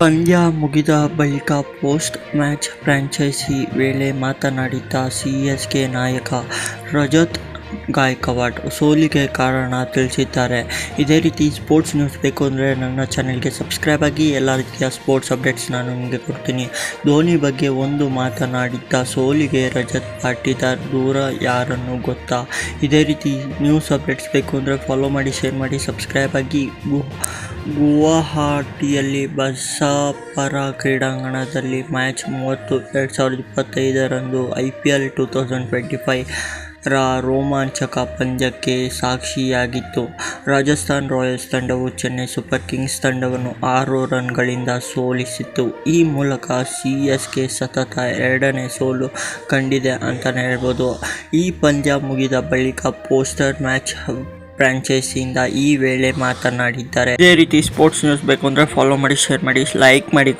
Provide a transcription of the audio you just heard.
ಪಂದ್ಯ ಮುಗಿದ ಬಳಿಕ ಪೋಸ್ಟ್ ಮ್ಯಾಚ್ ಫ್ರಾಂಚೈಸಿ ವೇಳೆ ಮಾತನಾಡಿದ್ದ ಸಿಎಸ್ಕೆ ನಾಯಕ ರಜತ್ ಗಾಯಕ್ವಾಡ್ ಸೋಲಿಗೆ ಕಾರಣ ತಿಳಿಸಿದ್ದಾರೆ. ಇದೇ ರೀತಿ ಸ್ಪೋರ್ಟ್ಸ್ ನ್ಯೂಸ್ ಬೇಕು ಅಂದರೆ ನನ್ನ ಚಾನೆಲ್ಗೆ ಸಬ್ಸ್ಕ್ರೈಬ್ ಆಗಿ ಎಲ್ಲ ರೀತಿಯ ಸ್ಪೋರ್ಟ್ಸ್ ಅಪ್ಡೇಟ್ಸ್ ನಾನು ನಿಮಗೆ ಕೊಡ್ತೀನಿ. ಧೋನಿ ಬಗ್ಗೆ ಒಂದು ಮಾತನಾಡಿದ್ದ ಸೋಲಿಗೆ ರಜತ್ ಪಾಟೀದಾರ್ ದೂರ ಯಾರನ್ನು ಗೊತ್ತಾ? ಇದೇ ರೀತಿ ನ್ಯೂಸ್ ಅಪ್ಡೇಟ್ಸ್ ಬೇಕು ಅಂದರೆ ಫಾಲೋ ಮಾಡಿ ಶೇರ್ ಮಾಡಿ ಸಬ್ಸ್ಕ್ರೈಬ್ ಆಗಿ ಗುವಾಹಟಿಯಲ್ಲಿ ಬಸಾಪರ ಕ್ರೀಡಾಂಗಣದಲ್ಲಿ ಮ್ಯಾಚ್ ಮೂವತ್ತು, ಎರಡು ಸಾವಿರದ ಇಪ್ಪತ್ತೈದರಂದು I P L two thousand twenty five ರ ರೋಮಾಂಚಕ ಪಂದ್ಯಕ್ಕೆ ಸಾಕ್ಷಿಯಾಗಿತ್ತು. ರಾಜಸ್ಥಾನ್ ರಾಯಲ್ಸ್ ತಂಡವು ಚೆನ್ನೈ ಸೂಪರ್ ಕಿಂಗ್ಸ್ ತಂಡವನ್ನು ಆರು ರನ್ಗಳಿಂದ ಸೋಲಿಸಿತ್ತು. ಈ ಮೂಲಕ ಸಿ ಎಸ್ ಕೆ ಸತತ ಎರಡನೇ ಸೋಲು ಕಂಡಿದೆ ಅಂತಲೇ ಹೇಳ್ಬೋದು. ಈ ಪಂದ್ಯ ಮುಗಿದ ಬಳಿಕ ಪೋಸ್ಟರ್ ಮ್ಯಾಚ್ ಫ್ರಾಂಚೈಸಿಯಿಂದ ಈ ವೇಳೆ ಮಾತನಾಡಿದ್ದಾರೆ. ಇದೇ ರೀತಿ ಸ್ಪೋರ್ಟ್ಸ್ ನ್ಯೂಸ್ ಬೇಕು ಅಂದರೆ ಫಾಲೋ ಮಾಡಿ ಶೇರ್ ಮಾಡಿ ಲೈಕ್ ಮಾಡಿ